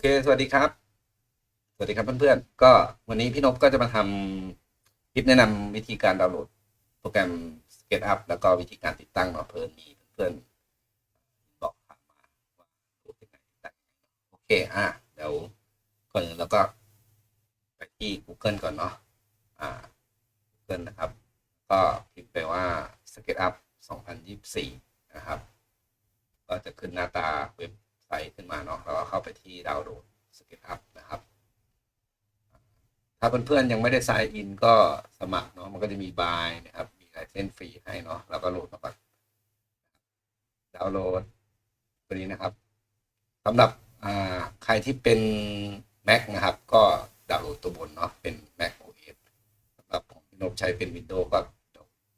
เค สวัสดีครับ สวัสดีครับเพื่อนๆ ก็วันนี้พี่นพก็จะมาทำคลิปแนะนำวิธีการดาวน์โหลดโปรแกรม SketchUp แล้วก็วิธีการติดตั้งเนาะเพิ่มมีเพื่อนๆบอกถามมาว่าโหลดยังไงตั้งยังไงโอเค อะ เดี๋ยวก่อนอื่นแล้วก็ไปที่ Google ก่อนเนาะ อ่า Google นะครับ ก็พิมพ์ไปว่า SketchUp 2024 นะครับ ก็จะขึ้นหน้าตาเว็บ ไซต์ขึ้นมาเนาะแล้วก็เข้าไปที่ดาวน์โหลด SketchUp นะครับ ถ้าเพื่อนๆยังไม่ได้ sign in ก็สมัครเนาะมันก็จะมีบายนะครับ มีไลเซนส์ฟรีให้เนาะแล้วก็โหลดมาก่อนดาวน์โหลดตัวนี้นะครับสำหรับใครที่เป็น Mac นะครับ ก็ดาวน์โหลดตัวบนเนาะเป็น Mac OS สำหรับผมพี่นพใช้เป็น Windows ก็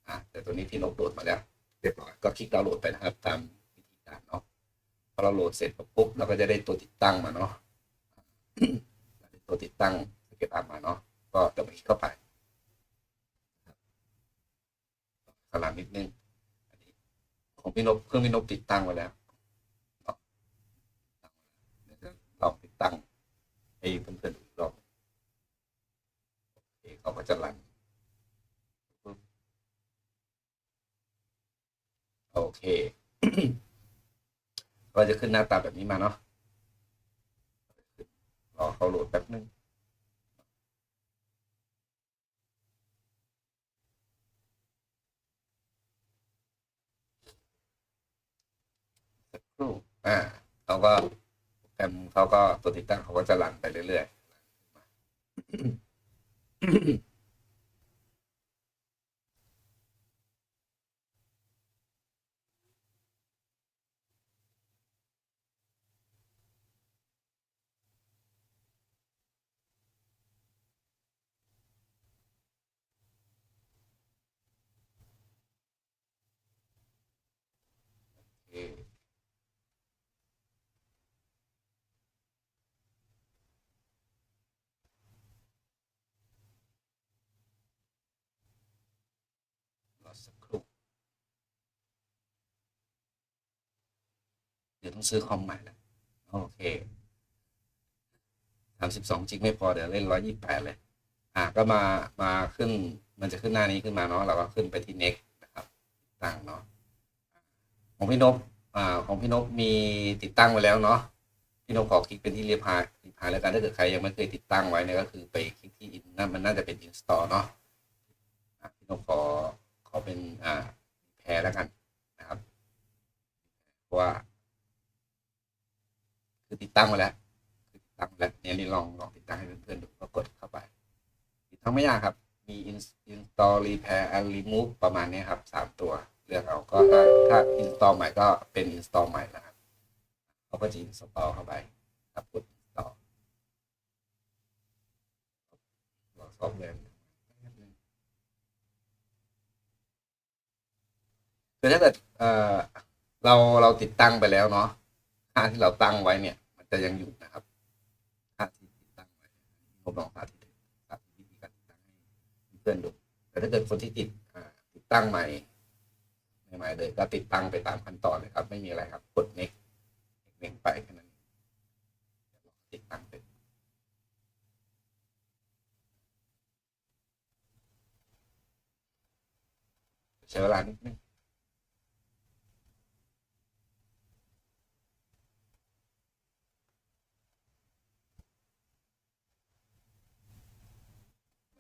อะแต่ตัวนี้พี่นพโหลดมาแล้วเรียบร้อยก็คลิกดาวน์โหลดไปนะครับตามวิธีการเนาะพ อเราโหลดเสร็จปุ๊บเราก็จะได้ตัวติดตั้งมาเนาะตัวติดตั้งสเก็ตอัพมาเนาะก็จะไปคลิกเข้าไปสลับนิดนึงอันนี้ของพี่นพเครื่องพี่นพติดตั้งไว้แล้วเนาะเดี๋ยวจะลองติดตั้งให้เพื่อนๆดูอีกรอบโอเคเขาก็จะรันโอเค ก็จะขึ้นหน้าตาแบบนี้มาเนาะรอเขาโหลดแป๊บนึงสักครู่อ่าเขาก็โปรแกรมเขาก็ตัวติดตั้งเขาก็จะรันไปเรื่อยๆ เดี๋ยวต้องซื้อคอมใหม่แล้วโอเคสามสิบสองจิกไม่พอเดี๋ยวเล่นร้อยยี่แปดเลย อะก็มามาขึ้นมันจะขึ้นหน้านี้ขึ้นมาเนาะเราก็ขึ้นไปที่ next นะครับตั้งเนาะของพี่นพอ่าของพี่นพมีติดตั้งไว้แล้วเนาะพี่นพขอคลิกเป็นที่เรียบร้อยเรียบร้อยแล้วกันถ้าเกิดใครยังไม่เคยติดตั้งไว้เนี่ยก็คือไปคลิกที่ in นั่นมันน่าจะเป็น install เนาะพี่นพขอขอเป็นอ่าแพรแล้วกันนะครับเพราะว่า ติดตั้งไว้แล้วคือติดตั้งไว้แล้วเนี่ยนี่ลองลองติดตั้งให้เพื่อนๆดูก็กดเข้าไป ติดตั้งไม่ยากครับ มี install repair and remove ประมาณนี้ครับสามตัวเลือกเอาก็ถ้าถ้า install ใหม่ก็เป็น install ใหม่นะครับเขาก็จะ install เข้าไปครับกด install รอซอฟต์แวร์คือถ้าเกิดเอ่อเราเราติดตั้งไปแล้วเนาะค่าที่เราตั้งไว้เนี่ย มันจะยังอยู่นะครับค่าที่ติดตั้งไว้ผมลองสาธิตสาธิตวิธีการติดตั้งให้เพื่อนดูแต่ถ้าเกิดคนที่ติดติดตั้งใหม่ใหม่เลย ก็ติดตั้งไปตามขั้นตอนเลยครับ ไม่มีอะไรครับ กด next next ไปแค่นั้นเดี๋ยวเราติดตั้งเป็นใช้เวลานิดนึง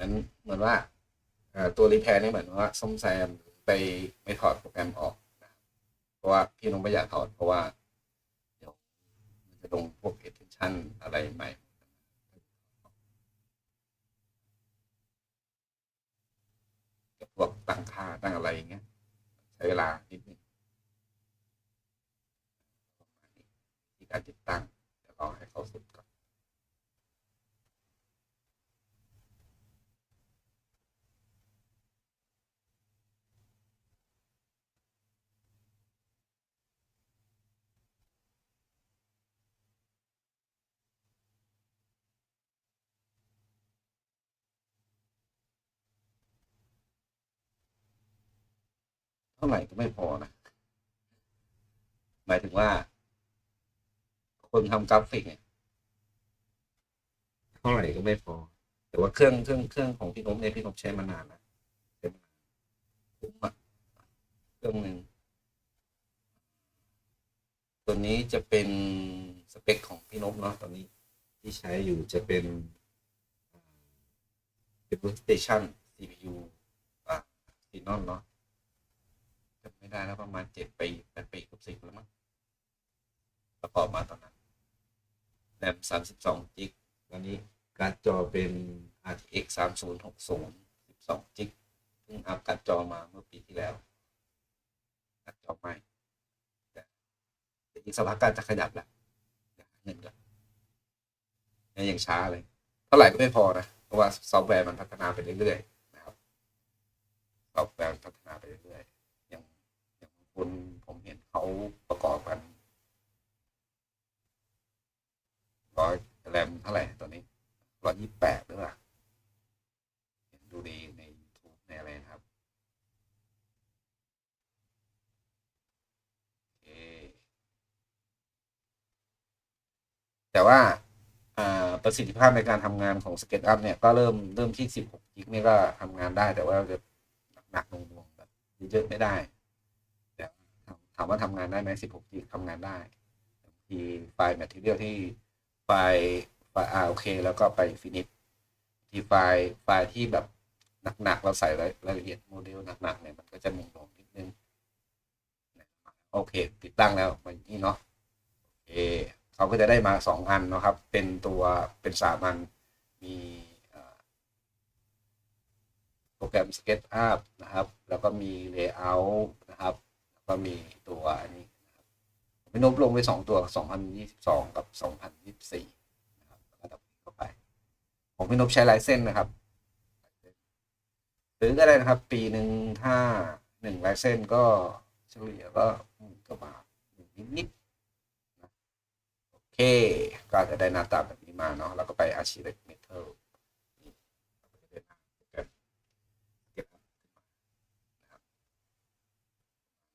เหมือนเหมือนว่าตัวรีแพร์นี่เหมือนว่าซ่อมแซมไปไม่ถอดโปรแกรมออกนะเพราะว่าพี่น้องไม่อยากถอดเพราะว่าเดี๋ยวมันจะลงพวก extension อะไรใหม่พวกตั้งค่าตั้งอะไรอย่างเงี้ย ใช้เวลานิดนึงที่การติดตั้งเดี๋ยวรอให้เขาสุด ท่าไหร่ก็ไม่พอนะ หมายถึงว่า คนทำกราฟิกเนี่ยเท่าไหร่ก็ไม่พอ แต่ว่าเครื่องเครื่องเครื่องของพี่นพเนี่ยพี่นพใช้มานานแล้วใช้มานานคุ้มอะเครื่องหนึ่งตัวนี้จะเป็นสเปคของพี่นพเนาะตอนนี้ ที่ใช้อยู่จะเป็นเป็น workstation CPU อะซีนอนเนาะ ไม่ได้แล้วประมาณเจ็ดปีแปดปีกับสิบแล้วมั้งประกอบมาตอนนั้นแรมสามสิบสองจิกตอนนี้การ์ดจอเป็น RTX 3060 12จิกเพิ่งอัพการ์ดจอมาเมื่อปีที่แล้วการ์ดจอใหม่แต่เดี๋ยวอีกสักพักการจะขยับแหละเดี๋ยวหาเงินก่อนยังยังช้าเลย เท่าไหร่ก็ไม่พอนะ เพราะว่าซอฟต์แวร์มันพัฒนาไปเรื่อยๆนะครับซอฟต์แวร์ คนผมเห็นเขาประกอบกันร้อยแรมเท่าไหร่ตัวนี้ร้อยยี่แปดหรือเปล่าเห็นดูในใน YouTube ในอะไรนะครับเคแต่ว่าประสิทธิภาพในการทำงานของ SketchUp เนี่ย ก็เริ่มเริ่มที่ 16กิกเนี่ยก็ทำงานได้ แต่ว่าจะหนักๆหน่วงๆแบบเยอะไม่ได้ามว่าทำงานได้ไหม16กิกทำงานได้ทีไฟล์ Material ที่ไฟล์ไฟล์อ่าโอเค แล้วก็ไปฟินิชที่ไฟล์ไฟล์ที่แบบหนักๆเราใส่รายละเอียดโมเดลหนักๆเนี่ยมันก็จะหน่วงนิดนึงโอเค ติดตั้งแล้วมันนี่เนาะโอเคเขาก็จะได้มาสองอันนะครับ เป็นตัวเป็นสามอันมีโปรแกรม SketchUp นะครับ แล้วก็มี Layout นะครับ ก็มีตัวอันนี้นะครับผมนบลงไปสองตัว 2022 กับ 2024นะครับแล้วก็ดับเข้าไป ผมพี่นบใช้ลายเส้นนะครับซื้อก็ได้นะครับ ปีหนึ่งถ้าหนึ่งลายเส้นก็เฉลี่ยก็หมื่นกว่าบาทนิดๆโอเค ก็จะได้หน้าตาแบบนี้มาเนาะแล้วก็ไป Architect Metal นี่เราก็จะได้หน้าโปรแกรมเก็บขึ้นมานะครับ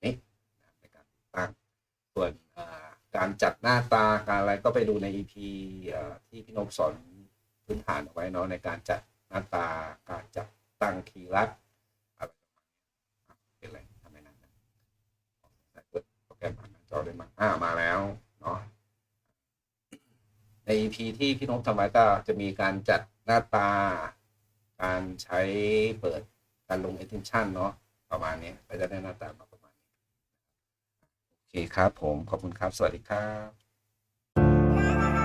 นี่นะครับในการติดตั้ง ส่วนอ่าการ จัดหน้าตาการอะไรก็ไปดูใน EP ที่พี่นพสอนพื้นฐานเอาไว้เนาะในการจัดหน้าตาการจัดตั้งคีย์ลัดอะไรประมาณนี้อะเป็นไรทำไมนานนะเปิดโปรแกรมอ่านหน้าจอได้มาอ่ามาแล้วเนาะใน EP ที่พี่นพทำไว้ก็จะมีการจัดหน้าตา การใช้เปิดการลง attention เนาะประมาณนี้ก็จะได้หน้าตามา ครับผมขอบคุณครับ สวัสดีครับ